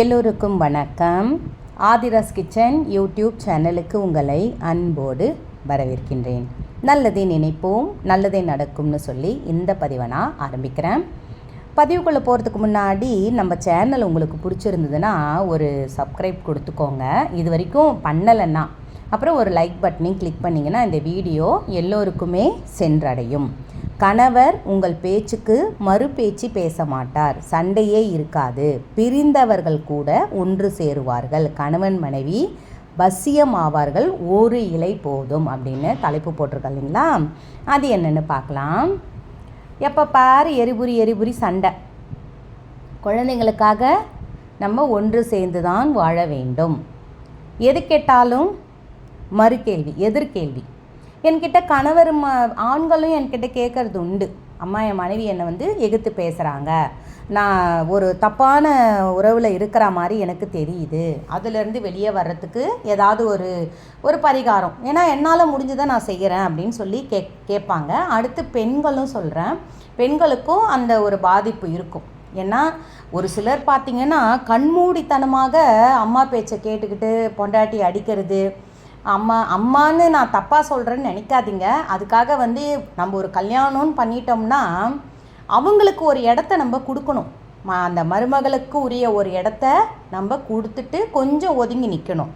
எல்லோருக்கும் வணக்கம். Aadhira's kitchen YouTube சேனலுக்கு உங்களை அன்போடு வரவேற்கின்றேன். நல்லதே நினைப்போம் நல்லதே நடக்கும்னு சொல்லி இந்த பதிவை நான் ஆரம்பிக்கிறேன். பதிவுக்குள்ளே போகிறதுக்கு முன்னாடி நம்ம சேனல் உங்களுக்கு பிடிச்சிருந்ததுன்னா ஒரு சப்ஸ்கிரைப் கொடுத்துக்கோங்க. இது வரைக்கும் பண்ணலைன்னா அப்புறம் ஒரு லைக் பட்டனையும் கிளிக் பண்ணிங்கன்னா இந்த வீடியோ எல்லோருக்குமே சென்றடையும். கணவர் உங்கள் பேச்சுக்கு மறு பேச்சு பேச மாட்டார். சண்டையே இருக்காது. பிரிந்தவர்கள் கூட ஒன்று சேருவார்கள். கணவன் மனைவி பசியமாவார்கள் ஆவார்கள் ஒரு இலை போதும் அப்படின்னு தலைப்பு போட்டிருக்கோம் இல்லைங்களா? அது என்னென்னு பார்க்கலாம். எப்போ பாரு எரிபுரி எரிபுரி சண்டை. குழந்தைங்களுக்காக நம்ம ஒன்று சேர்ந்து தான் வாழ வேண்டும். எது கேட்டாலும் மறுகேள்வி எதிர்கேள்வி. என்கிட்ட கணவர் ம ஆண்களும் என்கிட்ட கேட்குறது உண்டு. அம்மா என் மனைவி என்னை வந்து எகுத்து பேசுகிறாங்க நான் ஒரு தப்பான உறவில் இருக்கிற மாதிரி எனக்கு தெரியுது. அதுலேருந்து வெளியே வர்றதுக்கு ஏதாவது ஒரு ஒரு பரிகாரம். ஏன்னா என்னால் முடிஞ்சதை நான் செய்கிறேன் அப்படின்னு சொல்லி கே கேட்பாங்க. அடுத்து பெண்களும் சொல்கிறேன் பெண்களுக்கும் அந்த ஒரு பாதிப்பு இருக்கும். ஏன்னா ஒரு சிலர் பார்த்திங்கன்னா கண்மூடித்தனமாக அம்மா பேச்சை கேட்டுக்கிட்டு பொண்டாட்டி அடிக்கிறது அம்மா அம்மான்னு நான் தப்பாக சொல்கிறேன்னு நினைக்காதீங்க. அதுக்காக வந்து நம்ம ஒரு கல்யாணம்னு பண்ணிட்டோம்னா அவங்களுக்கு ஒரு இடத்த நம்ம கொடுக்கணும். ம- அந்த மருமகளுக்கு உரிய ஒரு இடத்த நம்ம கொடுத்துட்டு கொஞ்சம் ஒதுங்கி நிற்கணும்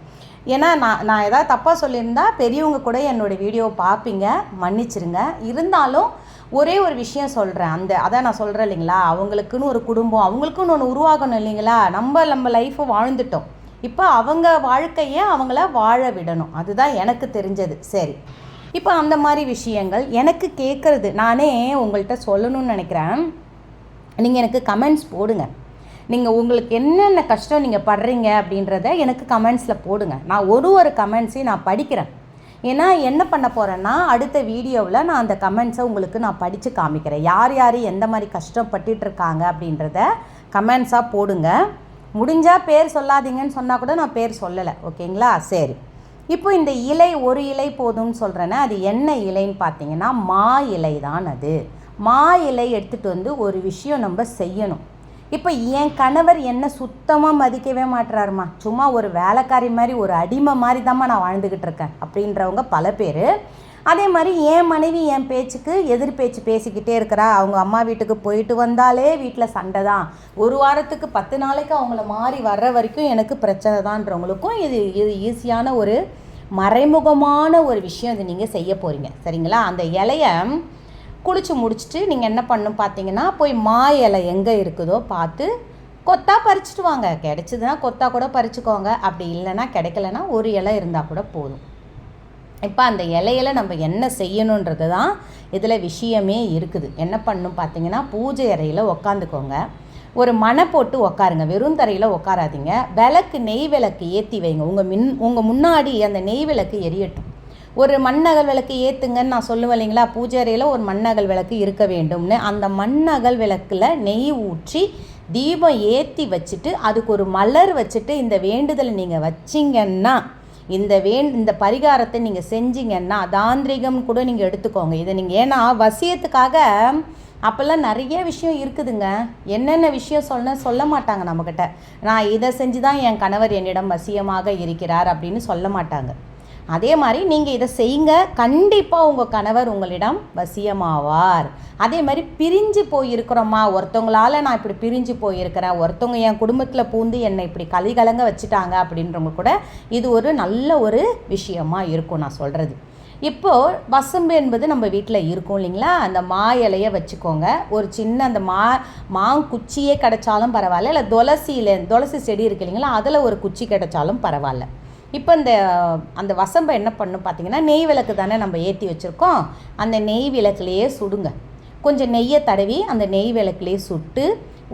ஏன்னா நான் நான் ஏதாவது தப்பாக சொல்லியிருந்தா பெரியவங்க கூட என்னோடய வீடியோவை பார்ப்பீங்க மன்னிச்சிருங்க. இருந்தாலும் ஒரே ஒரு விஷயம் சொல்கிறேன் அந்த அதான் நான் சொல்கிறேன் இல்லைங்களா? அவங்களுக்குன்னு ஒரு குடும்பம் அவங்களுக்குன்னு ஒன்று உருவாகணும் இல்லைங்களா? நம்ம நம்ம லைஃப்பை வாழ்ந்துட்டோம். இப்போ அவங்க வாழ்க்கையை அவங்கள வாழ விடணும். அதுதான் எனக்கு தெரிஞ்சது. சரி. இப்போ அந்த மாதிரி விஷயங்கள் எனக்கு கேட்குறது நானே உங்கள்கிட்ட சொல்லணும்னு நினைக்கிறேன். நீங்கள் எனக்கு கமெண்ட்ஸ் போடுங்க. நீங்கள் உங்களுக்கு என்னென்ன கஷ்டம் நீங்கள் படுறீங்க அப்படின்றத எனக்கு கமெண்ட்ஸில் போடுங்க. நான் ஒரு ஒரு கமெண்ட்ஸையும் நான் படிக்கிறேன். ஏன்னா என்ன பண்ண போகிறேன்னா அடுத்த வீடியோவில் நான் அந்த கமெண்ட்ஸை உங்களுக்கு நான் படித்து காமிக்கிறேன். யார் யார் எந்த மாதிரி கஷ்டப்பட்டுட்டு இருக்காங்க அப்படின்றத கமெண்ட்ஸாக போடுங்க. முடிஞ்சால் பேர் சொல்லாதீங்கன்னு சொன்னால் கூட நான் பேர் சொல்லலை ஓகேங்களா? சரி. இப்போ இந்த இலை ஒரு இலை போதும்னு சொல்கிறேன்னா அது என்ன இலைன்னு பார்த்தீங்கன்னா மா இலை தான் அது. மா இலை எடுத்துகிட்டு வந்து ஒரு விஷயம் நம்ம செய்யணும். இப்போ என் கணவர் என்ன சுத்தமாக மதிக்கவே மாட்டுறாருமா சும்மா ஒரு வேலைக்காரி மாதிரி ஒரு அடிமை மாதிரி தாம்மா நான் வாழ்ந்துக்கிட்டு இருக்கேன் அப்படின்றவங்க பல பேர். அதே மாதிரி என் மனைவி என் பேச்சுக்கு எதிர் பேச்சு பேசிக்கிட்டே இருக்கிறா. அவங்க அம்மா வீட்டுக்கு போயிட்டு வந்தாலே வீட்டில் சண்டை தான். ஒரு வாரத்துக்கு பத்து நாளைக்கு அவங்கள மாறி வர்ற வரைக்கும் எனக்கு பிரச்சனை தான்றவங்களுக்கும் இது இது ஈஸியான ஒரு மறைமுகமான ஒரு விஷயம் இது நீங்கள் செய்ய போகிறீங்க சரிங்களா? அந்த இலையை குளித்து முடிச்சுட்டு நீங்கள் என்ன பண்ணும் பார்த்தீங்கன்னா போய் மா இலை எங்கே இருக்குதோ பார்த்து கொத்தா பறிச்சுட்டு வாங்க. கிடச்சிதுன்னா கொத்தா கூட பறிச்சுக்கோங்க. அப்படி இல்லைன்னா கிடைக்கலன்னா ஒரு இலை இருந்தால் கூட போதும். இப்போ அந்த இலையில நம்ம என்ன செய்யணுன்றது தான் இதில் விஷயமே இருக்குது. என்ன பண்ணும் பார்த்தீங்கன்னா பூஜை அறையில் உக்காந்துக்கோங்க. ஒரு மனை போட்டு உக்காருங்க. வெறும் தரையில் உட்காராதீங்க விளக்கு நெய் விளக்கு ஏற்றி வைங்க. உங்கள் மின் உங்கள் முன்னாடி அந்த நெய் விளக்கு எரியட்டும். ஒரு மண்ணகல் விளக்கு ஏற்றுங்கன்னு நான் சொல்லுவேன் இல்லைங்களா? பூஜாரியில் ஒரு மண்ணகல் விளக்கு இருக்க வேண்டும்னு. அந்த மண்ணகல் விளக்கில் நெய் ஊற்றி தீபம் ஏற்றி வச்சுட்டு அதுக்கு ஒரு மலர் வச்சுட்டு இந்த வேண்டுதலை நீங்கள் வச்சிங்கன்னா இந்த வேண் இந்த பரிகாரத்தை நீங்கள் செஞ்சீங்கன்னா தாந்திரிகம் கூட நீங்கள் எடுத்துக்கோங்க. இதை நீங்கள் ஏன்னா வசியத்துக்காக அப்போல்லாம் நிறைய விஷயம் இருக்குதுங்க. என்னென்ன விஷயம் சொல்ல சொல்ல மாட்டாங்க நம்மக்கிட்ட நான் இதை செஞ்சு தான் என் கணவர் என்னிடம் வசியமாக இருக்கிறார் அப்படின்னு சொல்ல மாட்டாங்க. அதே மாதிரி நீங்கள் இதை செய்யுங்க. கண்டிப்பாக உங்கள் கணவர் உங்களிடம் வசியமாவார். அதே மாதிரி பிரிஞ்சு போயிருக்கிறோமா ஒருத்தவங்களால நான் இப்படி பிரிஞ்சு போயிருக்கிறேன். ஒருத்தவங்க என் குடும்பத்தில் பூந்து என்னை இப்படி கலிகலங்க வச்சுட்டாங்க அப்படின்றவங்க கூட இது ஒரு நல்ல ஒரு விஷயமாக இருக்கும் நான் சொல்கிறது இப்போது வசம்பு என்பது நம்ம வீட்டில் இருக்கும் இல்லைங்களா? அந்த மா இலையை வச்சுக்கோங்க. ஒரு சின்ன அந்த மா மாங்குச்சியே கிடைச்சாலும் பரவாயில்ல. இல்லை துளசியில் துளசி செடி இருக்கு இல்லைங்களா? அதில் ஒரு குச்சி கிடைச்சாலும் பரவாயில்ல. இப்போ இந்த அந்த வசம்பை என்ன பண்ணும் பார்த்தீங்கன்னா நெய் விளக்கு தானே நம்ம ஏற்றி வச்சுருக்கோம். அந்த நெய் விளக்குலையே சுடுங்க. கொஞ்சம் நெய்யை தடவி அந்த நெய் விளக்குலேயே சுட்டு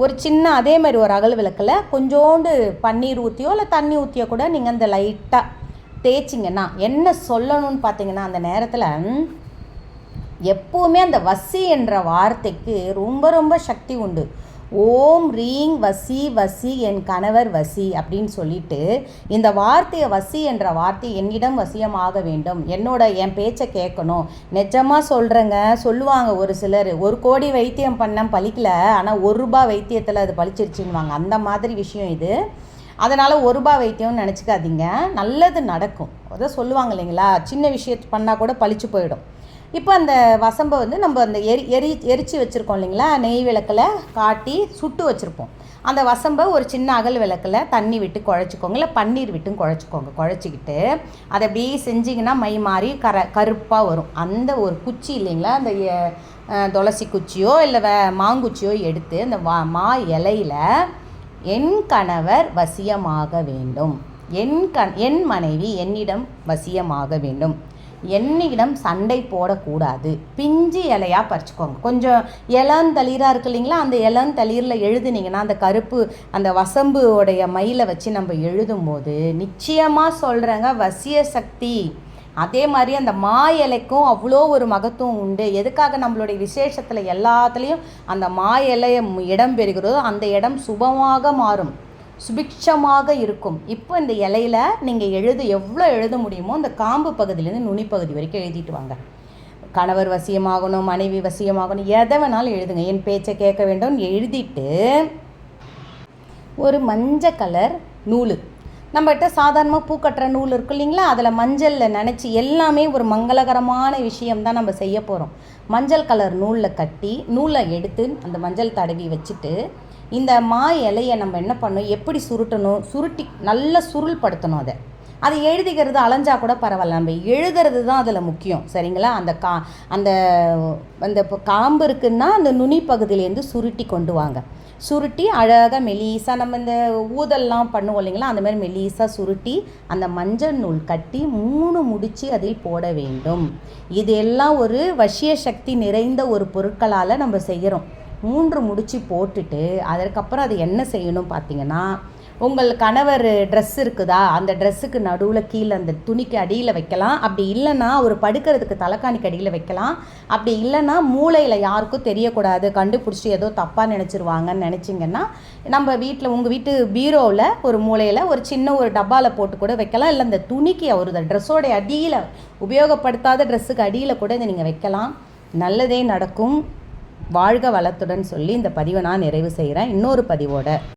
ஒரு சின்ன அதே மாதிரி ஒரு அகல் விளக்கில் கொஞ்சோண்டு பன்னீர் ஊற்றியோ இல்லை தண்ணி ஊற்றியோ கூட நீங்கள் அந்த லைட்டாக தேய்ச்சிங்கன்னா என்ன சொல்லணும்னு பார்த்தீங்கன்னா அந்த நேரத்தில் எப்போவுமே அந்த வசி என்ற வார்த்தைக்கு ரொம்ப ரொம்ப சக்தி உண்டு. ஓம் ரீங் வசி வசி என் கணவர் வசி அப்படின்னு சொல்லிட்டு இந்த வார்த்தையை வசி என்ற வார்த்தை என்னிடம் வசியமாக வேண்டும். என்னோட என் பேச்சை கேட்கணும். நிஜமாக சொல்கிறேங்க சொல்லுவாங்க ஒரு சிலர் ஒரு கோடி வைத்தியம் பண்ண பழிக்கல. ஆனால் ஒரு ரூபா வைத்தியத்தில் அது பலிச்சிருச்சுன்னுவாங்க அந்த மாதிரி விஷயம் இது. அதனால் ஒரு ரூபாய் வைத்தியம்னு நினச்சிக்காதீங்க. நல்லது நடக்கும். அதை சொல்லுவாங்க இல்லைங்களா? சின்ன விஷயத்து பண்ணால் கூட பழிச்சு போயிடும். இப்போ அந்த வசம்பை வந்து நம்ம அந்த எரி எரி எரித்து வச்சுருக்கோம் இல்லைங்களா? நெய் விளக்கில் காட்டி சுட்டு வச்சுருப்போம். அந்த வசம்பை ஒரு சின்ன அகல் விளக்கில் தண்ணி விட்டு குழச்சிக்கோங்க. இல்லை பன்னீர் விட்டும் குழச்சிக்கோங்க. குழச்சிக்கிட்டு அதை அப்படியே செஞ்சிங்கன்னா மை மாறி கர கருப்பாக வரும். அந்த ஒரு குச்சி இல்லைங்களா? அந்த துளசி குச்சியோ இல்லை வே மாங்குச்சியோ எடுத்து அந்த வா மா இலையில என் கணவர் வசியமாக வேண்டும். என் கண் என் மனைவி என்னிடம் வசியமாக வேண்டும். என்னிடம் சண்டை போடக்கூடாது. பிஞ்சு இலையாக பறிச்சுக்கோங்க. கொஞ்சம் இளந்தளிராக இருக்கு இல்லைங்களா? அந்த இளந்தளிரில் எழுதுனீங்கன்னா அந்த கருப்பு அந்த வசம்பு உடைய மயிலை வச்சு நம்ம எழுதும்போது நிச்சயமாக சொல்கிறேங்க வசிய சக்தி. அதே மாதிரி அந்த மா இலைக்கும் அவ்வளோ ஒரு மகத்துவம் உண்டு. எதுக்காக நம்மளுடைய விசேஷத்தில் எல்லாத்துலேயும் அந்த மா இலையை இடம் பெறுகிறதோ அந்த இடம் சுபமாக மாறும். சுபிக்ஷமாக இருக்கும். இப்போ இந்த இலையில நீங்கள் எழுத எவ்வளோ எழுத முடியுமோ அந்த காம்பு பகுதியிலேருந்து நுனிப்பகுதி வரைக்கும் எழுதிட்டு வாங்க. கணவர் வசியமாகணும் மனைவி வசியமாகணும் எதை வேணாலும் எழுதுங்க. என் பேச்சை கேட்க வேண்டும். எழுதிட்டு ஒரு மஞ்சள் கலர் நூல். நம்மகிட்ட சாதாரணமாக பூ கட்டுற நூல் இருக்கு இல்லைங்களா? அதில் மஞ்சளில் நினச்சி எல்லாமே ஒரு மங்களகரமான விஷயம் தான் நம்ம செய்ய போகிறோம் மஞ்சள் கலர் நூலில் கட்டி நூலை எடுத்து அந்த மஞ்சள் தடவி வச்சுட்டு இந்த மா இலையை நம்ம என்ன பண்ணணும்? எப்படி சுருட்டணும்? சுருட்டி நல்லா சுருள் படுத்தணும் அதை. அதை எழுதிக்கிறது அலைஞ்சா கூட பரவாயில்ல. நம்ம எழுதுறது தான் அதில் முக்கியம். சரிங்களா? அந்த கா அந்த அந்த இப்போ காம்பு இருக்குன்னா அந்த நுனி பகுதியிலேருந்து சுருட்டி கொண்டு வாங்க. சுருட்டி அழகாக மெலீஸாக நம்ம இந்த ஊதல்லாம் பண்ணுவோம் இல்லைங்களா? அந்த மாதிரி மெலீஸாக சுருட்டி அந்த மஞ்சள் நூல் கட்டி மூணு முடிச்சு அதில் போட வேண்டும். இது எல்லாம் ஒரு வசிய சக்தி நிறைந்த ஒரு பொருட்களால் நம்ம செய்கிறோம் மூன்று முடிச்சு போட்டுட்டு அதற்கப்புறம் அது என்ன செய்யணும் பார்த்தீங்கன்னா உங்கள் கணவர் ட்ரெஸ் இருக்குதா? அந்த ட்ரெஸ்ஸுக்கு நடுவில் கீழே அந்த துணிக்கு அடியில் வைக்கலாம். அப்படி இல்லைன்னா ஒரு படுக்கிறதுக்கு தலைக்காணிக்கு அடியில் வைக்கலாம். அப்படி இல்லைன்னா மூளையில் யாருக்கும் தெரியக்கூடாது. கண்டுபிடிச்சி ஏதோ தப்பாக நினச்சிருவாங்கன்னு நினச்சிங்கன்னா நம்ம வீட்டில் உங்கள் வீட்டு பீரோவில் ஒரு மூலையில் ஒரு சின்ன ஒரு டப்பாவில் போட்டு கூட வைக்கலாம். இல்லை அந்த துணிக்கு ஒரு ட்ரெஸ்ஸோடைய அடியில் உபயோகப்படுத்தாத ட்ரெஸ்ஸுக்கு அடியில் கூட இதை நீங்கள் வைக்கலாம். நல்லதே நடக்கும். வாழ்க வளத்துடன் சொல்லி இந்த பதிவை நான் நிறைவு செய்கிறேன். இன்னொரு பதிவோட